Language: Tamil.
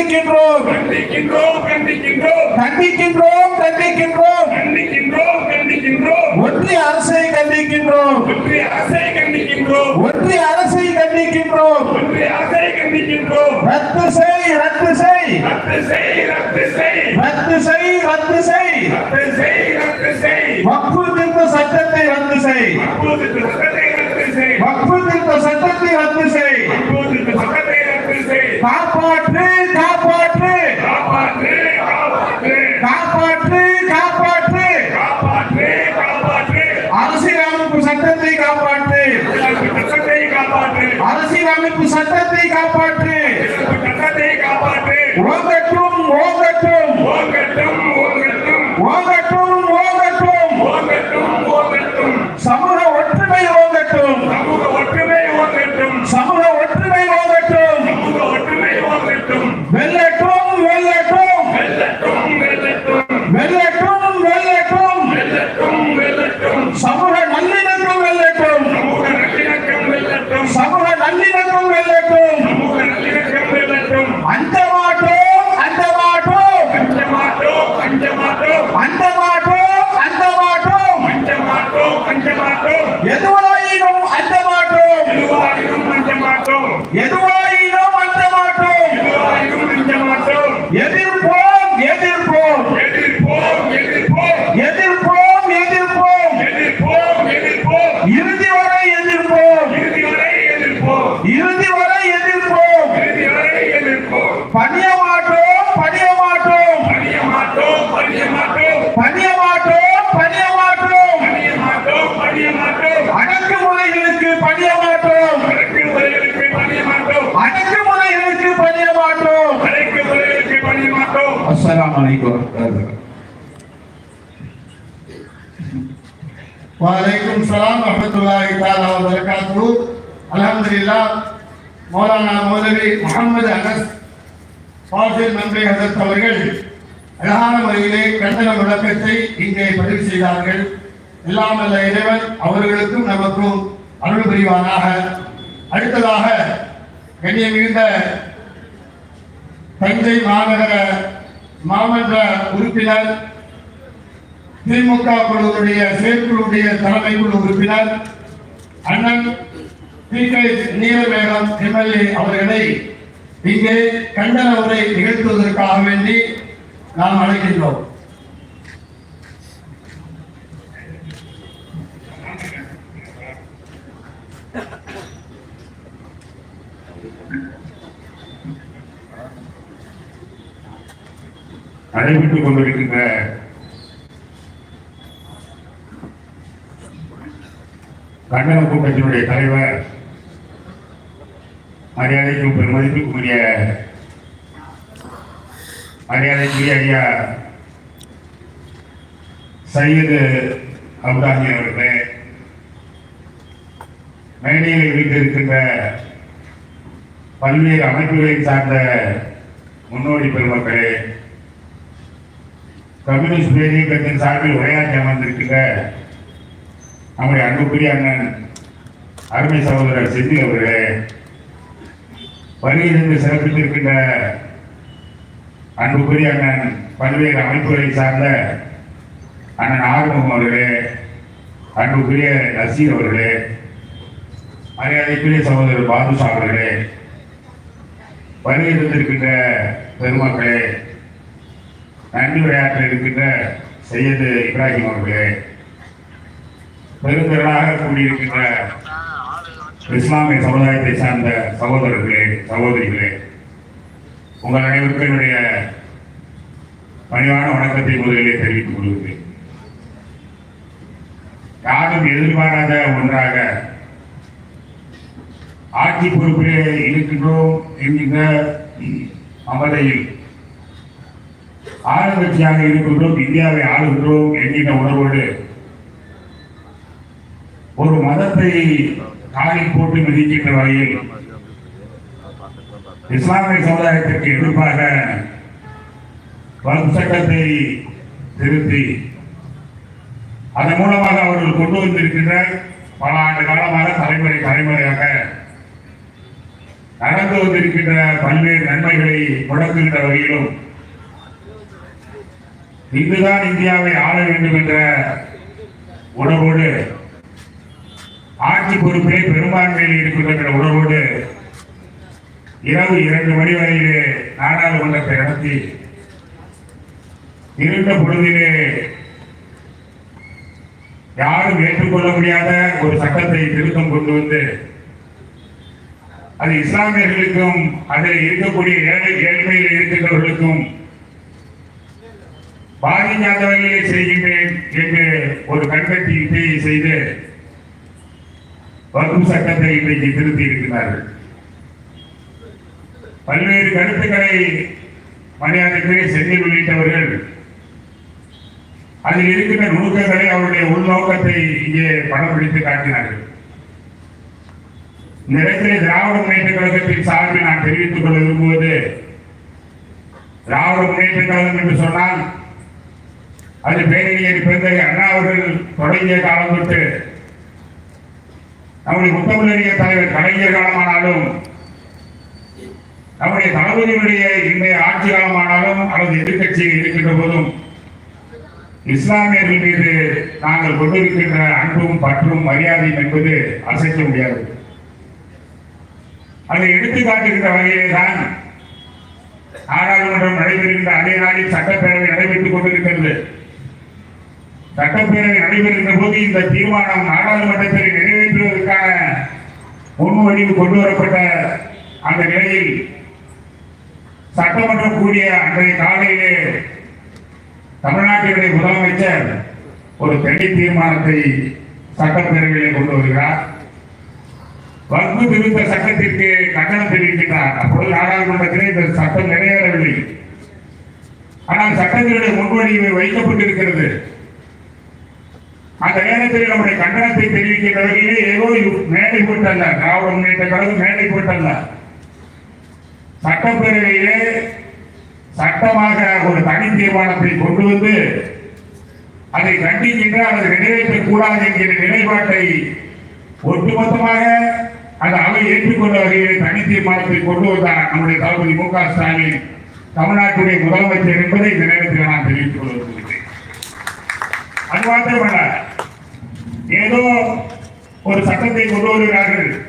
கண்டிக்கின்றோம் கண்டிக்கின்றோம் கண்டிக்கின்றோம் கண்டிக்கின்றோம் கண்டிக்கின்றோம் கண்டிக்கின்றோம் கண்டிக்கின்றோம் ஒன்றிய அரசை கண்டிக்கின்றோம் ஒன்றிய அரசை கண்டிக்கின்றோம் ஒன்றிய அரசை கண்டிக்கின்றோம் ஒன்றிய அரசை கண்டிக்கின்றோம் ரத்து செய் ரத்து செய் ரத்து செய் ரத்து செய் ரத்து செய் ரத்து செய் ரத்து செய் ரத்து செய் வக்ஃபு திருத்த சட்டத்தை ரத்து செய் அப்போது சட்டத்தை ரத்து செய் வக்ஃபு திருத்த சட்டத்தை ரத்து செய் காப்பாற்று காப்பாற்று காப்பாற்று காப்பாற்று காப்பாற்று காப்பாற்று காப்பாற்று அரசியலமைப்பு சட்டத்தை காப்பாற்று சட்டத்தை காப்பாற்று அரசியலமைப்பு சட்டத்தை காப்பாற்று சட்டத்தை காப்பாற்று எதுவா அஸ்லாம் வலைக்கும் வலைக்கும் சலாம் வரமத்துல்லாஹி தாலா வரகாத்து அல்ஹம்துலில்லாஹ் மௌலானா மௌலவி முகமது அனஸ் ஃபாசில் நன்றி ஹசரத் அவர்கள் அழகான முறையிலே கண்டன முழக்கத்தை இங்கே பதிவு செய்தார்கள். எல்லாம் அல்ல இறைவன் அவர்களுக்கும் நமக்கும் அருள் புரிவானாக. அடுத்ததாக கண்ணியம் மிகுந்த தஞ்சை மாநகர மாமன்ற உறுப்பினர் திமுக குழுவுடைய செயற்குழுவுடைய தலைமை குழு உறுப்பினர் அண்ணன் பி. கே. நீலமேகம் எம்எல்ஏ அவர்களை இங்கே கண்டன உரை நிகழ்த்துவதற்காக வேண்டி நாம் அழைக்கின்றோம். நடைபெற்றுக் கொண்டிருக்கின்ற கண்டன கூட்டத்தினுடைய தலைவர் மரியாதைக்கும் பெருமதிப்புக்குரிய மரியாதைக்குரிய ஐயா சையது அப்தாஹி அவர்களே மேடையில் வீட்டிருக்கின்ற பல்வேறு அமைப்புகளை சார்ந்த முன்னோடி பெருமக்களே கம்யூனிஸ்ட் பேரியக்கத்தின் சார்பில் உரையாற்றி அமர்ந்திருக்கிற நம்முடைய அன்புக்குரிய அண்ணன் அருமை சகோதரர் செந்தில் அவர்களே வருகையிலிருந்து சிறப்பித்திருக்கின்ற அன்புக்குரிய அண்ணன் பல்வேறு அமைப்புகளை சார்ந்த அண்ணன் ஆர்வம் அவர்களே அன்புக்குரிய நசீர் அவர்களே மரியாதைக்குரிய சகோதரர் பாதுஷா அவர்களே வருகை தந்திருக்கின்ற பெருமக்களே நன்றி விளையாட்டில் இருக்கின்ற சையது இப்ராஹிம் அவர்களே பெருந்திரளாக கூடியிருக்கின்ற இஸ்லாமிய சமுதாயத்தை சார்ந்த சகோதரர்களே சகோதரிகளே உங்கள் அனைவருக்கும் என்னுடைய பணிவான வணக்கத்தை முதலிலே தெரிவித்துக் கொள்கிறேன். யாரும் எதிர்பாராத ஒன்றாக ஆட்சி பொறுப்பிலே இருக்கின்றோம் என்கின்ற அமதையில் ஆளுங்கட்சியாக இருக்கின்றோம் இந்தியாவை ஆளுகின்றோம் என்கின்ற உணர்வோடு ஒரு மதத்தை காலை போட்டு மிதிக்கின்ற வகையில் இஸ்லாமிய சமுதாயத்திற்கு எதிர்ப்பாக வகுப்பு சட்டத்தை திருத்தி அதன் மூலமாக அவர்கள் கொண்டு வந்திருக்கின்ற பல ஆண்டு காலமாக தலைமுறை தலைமுறையாக நடந்து வந்திருக்கின்ற பல்வேறு நன்மைகளை முடக்குகின்ற வகையிலும் இங்குதான் இந்தியாவை ஆள வேண்டும் என்ற உணர்வோடு ஆட்சி பொறுப்பிலே பெரும்பான்மையில் இருக்கின்ற உணர்வோடு இரவு இரண்டு மணி வரையிலே நாடாளுமன்றத்தை நடத்தி இருந்த பொழுதிலே யாரும் ஏற்றுக்கொள்ள முடியாத ஒரு சட்டத்தை திருத்தம் கொண்டு வந்து அது இஸ்லாமியர்களுக்கும் அதில் இருக்கக்கூடிய ஏழை ஏழ்மையில் இருக்கின்றவர்களுக்கும் பாதிக்காத வகையிலே செய்கின்றேன் என்று ஒரு கண்கட்டி இசையை செய்து வகுப்பு சட்டத்தை இன்றைக்கு திருத்தி இருக்கிறார்கள். பல்வேறு கருத்துக்களை மரியாதைக்குரிய செந்தில் உள்ளிட்டவர்கள் அதில் இருக்கின்ற நுணுக்கங்களை அவருடைய உள்நோக்கத்தை இங்கே படம் பிடித்து காட்டினார்கள். இந்த இடத்திலே திராவிட முன்னேற்ற கழகத்தின் சார்பில் நான் தெரிவித்துக் கொள்ள விரும்புவது திராவிட முன்னேற்ற கழகம் என்று சொன்னால் அது பேரறிஞர் பெருந்தகை அண்ணா அவர்கள் தொடங்கிய காலம் தொட்டு நம்முடைய முத்தமிழறிஞர் தலைவர் கலைஞர் காலமானாலும் நம்முடைய தளபதியினுடைய இன்றைய ஆட்சி காலமானாலும் அல்லது எதிர்க்கட்சியில் இருக்கின்ற போதும் இஸ்லாமியர்கள் மீது நாங்கள் கொண்டிருக்கின்ற அன்பும் பற்றும் மரியாதையும் என்பது அசைக்க முடியாது. அதை எடுத்து காட்டுகின்ற வகையிலே தான் நாடாளுமன்றம் நடைபெறுகின்ற அதே நாளில் சட்டப்பேரவை நடைபெற்றுக் கொண்டிருக்கிறது சட்டப்பேரவை நடைபெறுகின்ற போது இந்த தீர்மானம் நாடாளுமன்றத்தில் நிறைவேற்றுவதற்கான முன்வடிவு கொண்டு வரப்பட்ட அந்த நிலையில் சட்டமன்றம் கூடிய அன்றைய காலையிலே தமிழ்நாட்டினுடைய முதலமைச்சர் ஒரு தனி தீர்மானத்தை சட்டப்பேரவையிலே கொண்டு வருகிறார். வக்பு திருத்த சட்டத்திற்கு கண்டனம் தெரிவிக்கின்றார். அப்பொழுது நாடாளுமன்றத்திலே இந்த சட்டம் நிறைவேறவில்லை. ஆனால் சட்டத்தினுடைய முன்வடிவு வைக்கப்பட்டிருக்கிறது. அந்த நேரத்தில் நம்முடைய கண்டனத்தை தெரிவிக்கிற வகையிலே ஏதோ மேடை போட்டல்ல திராவிட முன்னேற்ற கழகம் மேடை போட்டல்ல. சட்டப்பேரவையிலே சட்டமாக ஒரு தனி தீர்மானத்தை கொண்டு வந்து அதை கண்டிக்கின்ற அல்லது நிறைவேற்றக்கூடாது என்கிற நிலைப்பாட்டை ஒட்டுமொத்தமாக அந்த அவை ஏற்றுக்கொண்ட வகையில் தனி தீர்மானத்தை கொண்டு வந்தார் நம்முடைய தளபதி மு க ஸ்டாலின் தமிழ்நாட்டுடைய முதலமைச்சர் என்பதை இந்த நேரத்தில் நான் தெரிவித்துக் கொள்ள அது மாத்திரமல்ல ஏதோ ஒரு சட்டத்தை கொண்டு வருகிறார்கள்.